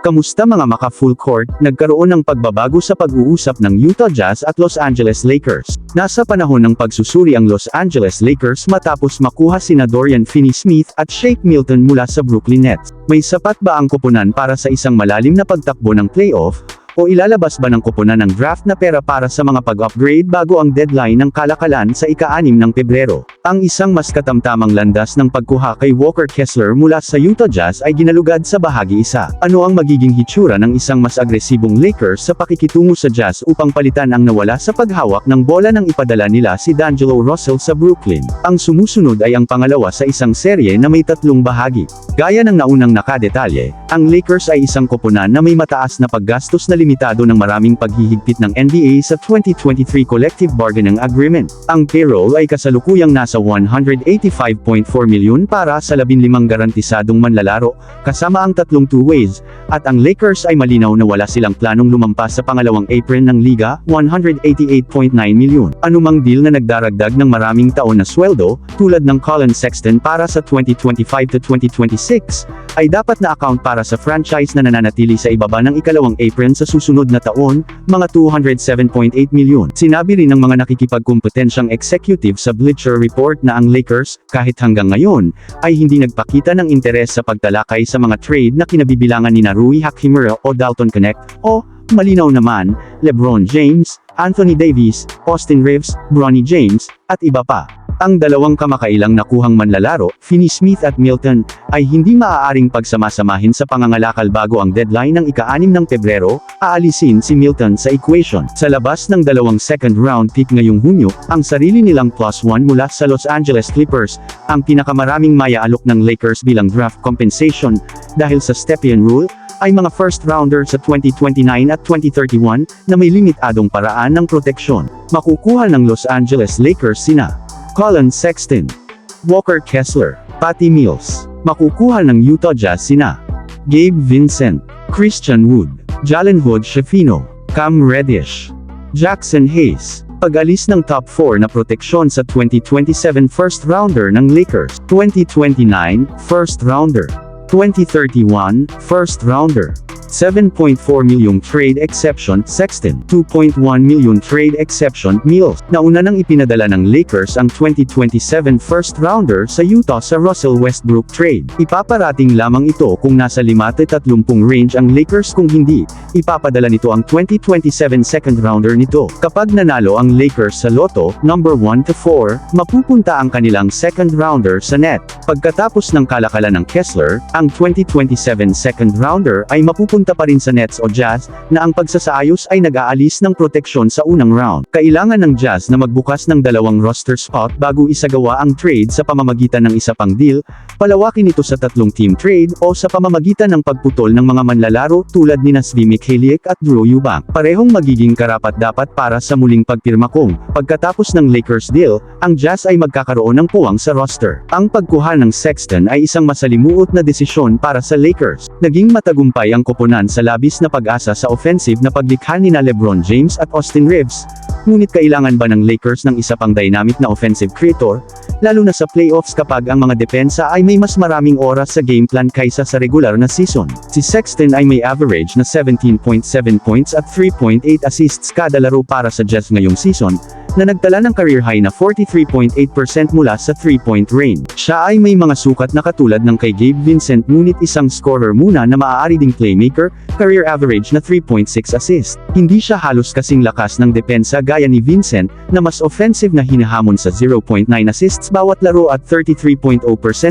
Kamusta mga maka full court, nagkaroon ng pagbabago sa pag-uusap ng Utah Jazz at Los Angeles Lakers. Nasa panahon ng pagsusuri ang Los Angeles Lakers matapos makuha sina Dorian Finney-Smith at Shake Milton mula sa Brooklyn Nets. May sapat ba ang koponan para sa isang malalim na pagtakbo ng playoff? O ilalabas ba ng koponan ng draft na pera para sa mga pag-upgrade bago ang deadline ng kalakalan sa ika-anim ng Pebrero? Ang isang mas katamtamang landas ng pagkuha kay Walker Kessler mula sa Utah Jazz ay ginalugad sa bahagi isa. Ano ang magiging hitsura ng isang mas agresibong Lakers sa pakikitungo sa Jazz upang palitan ang nawala sa paghawak ng bola ng ipadala nila si D'Angelo Russell sa Brooklyn? Ang sumusunod ay ang pangalawa sa isang serye na may tatlong bahagi. Gaya ng naunang nakadetalye, ang Lakers ay isang koponan na may mataas na paggastos na limitado ng maraming paghihigpit ng NBA sa 2023 Collective Bargaining Agreement. Ang payroll ay kasalukuyang nasa 185.4 milyon para sa 15 garantisadong manlalaro, kasama ang tatlong two-ways, at ang Lakers ay malinaw na wala silang planong lumampas sa pangalawang apron ng liga, 188.9 milyon. Anumang deal na nagdaragdag ng maraming taon na sweldo, tulad ng Colin Sexton para sa 2025 to 2026, ay dapat na account para sa franchise na nananatili sa ibaba ng ikalawang apron sa susunod na taon, mga 207.8 milyon. Sinabi rin ng mga nakikipagkompetensyang executive sa Bleacher Report na ang Lakers, kahit hanggang ngayon, ay hindi nagpakita ng interes sa pagtalakay sa mga trade na kinabibilangan ni Rui Hachimura o Dalton Connect, o, malinaw naman, LeBron James, Anthony Davis, Austin Reeves, Bronny James, at iba pa. Ang dalawang kamakailang nakuhang manlalaro, Finney-Smith at Milton, ay hindi maaaring pagsamasamahin sa pangangalakal bago ang deadline ng ika-anim ng Pebrero, aalisin si Milton sa equation. Sa labas ng dalawang second round pick ngayong Hunyo, ang sarili nilang plus one mula sa Los Angeles Clippers, ang pinakamaraming mayaalok ng Lakers bilang draft compensation, dahil sa Stepien Rule, ay mga first rounder sa 2029 at 2031 na may limitadong paraan ng proteksyon. Makukuha ng Los Angeles Lakers sina Colin Sexton, Walker Kessler, Patty Mills. Makukuha ng Utah Jazz sina Gabe Vincent, Christian Wood, Jalen Hood Shafino, Cam Reddish, Jackson Hayes. Pag-alis ng top 4 na proteksyon sa 2027 first rounder ng Lakers, 2029 first rounder, 2031 first rounder. 7.4 milyong trade exception, Sexton. 2.1 million trade exception, Mills. Nauna nang ipinadala ng Lakers ang 2027 first rounder sa Utah sa Russell Westbrook trade. Ipaparating lamang ito kung nasa 5-30 range ang Lakers kung hindi, ipapadala nito ang 2027 second rounder nito. Kapag nanalo ang Lakers sa Lotto, number 1 to 4, mapupunta ang kanilang second rounder sa net. Pagkatapos ng kalakalan ng Kessler, ang 2027 second rounder ay mapupunta pa rin sa Nets o Jazz, na ang pagsasaayos ay nag-aalis ng proteksyon sa unang round. Kailangan ng Jazz na magbukas ng dalawang roster spot bago isagawa ang trade sa pamamagitan ng isa pang deal, palawakin ito sa tatlong team trade o sa pamamagitan ng pagputol ng mga manlalaro tulad ni Svi Mikhailiuk at Drew Eubank. Parehong magiging karapat-dapat para sa muling pagpirma kung, pagkatapos ng Lakers deal, ang Jazz ay magkakaroon ng puwang sa roster. Ang pagkuha ng Sexton ay isang masalimuot na desisyon para sa Lakers. Naging matagumpay ang koponan sa labis na pag-asa sa offensive na paglikha ni na Lebron James at Austin Reeves. Ngunit kailangan ba ng Lakers ng isa pang dynamic na offensive creator? Lalo na sa playoffs kapag ang mga depensa ay may mas maraming oras sa game plan kaysa sa regular na season. Si Sexton ay may average na 17.7 points at 3.8 assists kada laro para sa Jazz ngayong season, na nagtala ng career high na 43.8% mula sa 3-point range. Siya ay may mga sukat na katulad ng kay Gabe Vincent ngunit isang scorer muna na maaari ding playmaker, career average na 3.6 assist. Hindi siya halos kasing lakas ng depensa gaya ni Vincent, na mas offensive na hinahamon sa 0.9 assists bawat laro at 33.0%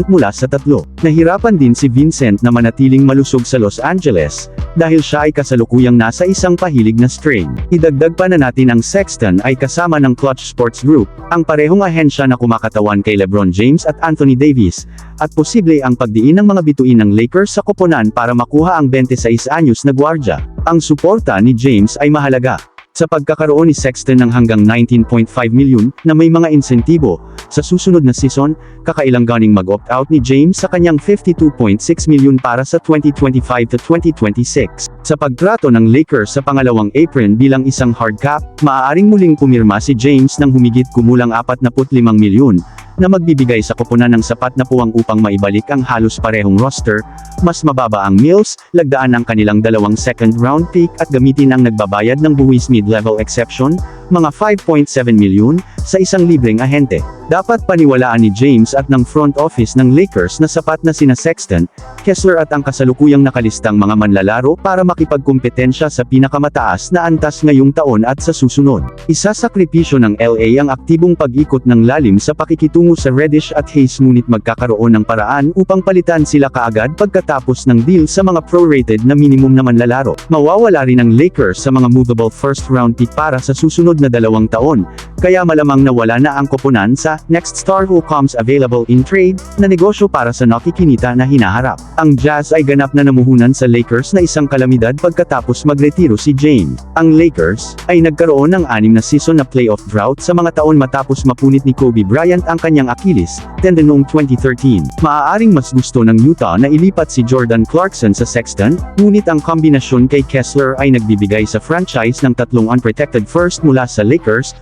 mula sa tatlo. Nahirapan din si Vincent na manatiling malusog sa Los Angeles, dahil siya ay kasalukuyang nasa isang pahilig na strain. Idagdag pa na natin ang Sexton ay kasama ng Clutch Sports Group, ang parehong ahensya na kumakatawan kay LeBron James at Anthony Davis, at posible ang pagdiin ng mga bituin ng Lakers sa koponan para makuha ang 26 anyos na gwardya. Ang suporta ni James ay mahalaga. Sa pagkakaroon ni Sexton ng hanggang 19.5 milyon na may mga insentibo, sa susunod na season, kakailang ganing mag-opt out ni James sa kanyang 52.6 milyon para sa 2025 to 2026. Sa pagtrato ng Lakers sa pangalawang apron bilang isang hard cap, maaaring muling pumirma si James ng humigit kumulang 45 milyon, na magbibigay sa koponan ng sapat na puwang upang maibalik ang halos parehong roster, mas mababa ang Mills, lagdaan ang kanilang dalawang second round pick at gamitin ang nagbabayad ng buwis mid-level exception, mga 5.7 milyon, sa isang libreng ahente. Dapat paniwalaan ni James at ng front office ng Lakers na sapat na sina Sexton, Kessler at ang kasalukuyang nakalistang mga manlalaro para makipagkumpetensya sa pinakamataas na antas ngayong taon at sa susunod. Isa sakripisyo ng LA ang aktibong pag-ikot ng lalim sa pakikitungo sa Reddish at Hayes ngunit magkakaroon ng paraan upang palitan sila kaagad pagkatapos ng deal sa mga pro-rated na minimum na manlalaro. Mawawala rin ang Lakers sa mga movable first round pick para sa susunod na dalawang taon, kaya malamang nawala na ang koponan sa next star who comes available in trade na negosyo para sa nakikinita na hinaharap. Ang Jazz ay ganap na namuhunan sa Lakers na isang kalamidad pagkatapos magretiro si James. Ang Lakers ay nagkaroon ng anim na season na playoff drought sa mga taon matapos mapunit ni Kobe Bryant ang kanyang Achilles tendon noong 2013. Maaaring mas gusto ng Utah na ilipat si Jordan Clarkson sa Sexton, ngunit ang kombinasyon kay Kessler ay nagbibigay sa franchise ng tatlong unprotected first mula sa Lakers,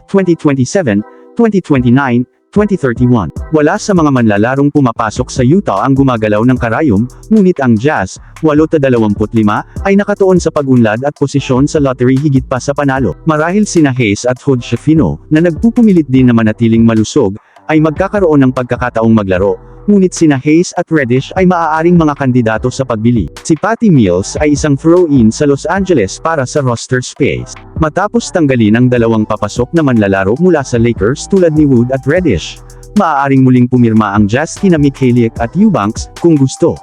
2027, 2029, 2031. Wala sa mga manlalarong pumapasok sa Utah ang gumagalaw ng karayom, ngunit ang Jazz, 8-25, ay nakatuon sa pagunlad at posisyon sa lottery higit pa sa panalo. Marahil sina Hayes at Hood Shafino, na nagpupumilit din na manatiling malusog, ay magkakaroon ng pagkakataong maglaro, ngunit sina Hayes at Reddish ay maaaring mga kandidato sa pagbili. Si Patty Mills ay isang throw-in sa Los Angeles para sa roster space. Matapos tanggalin ang dalawang papasok na manlalaro mula sa Lakers tulad ni Wood at Reddish, maaaring muling pumirma ang Jazz kina Mikhailiuk at Eubanks, kung gusto.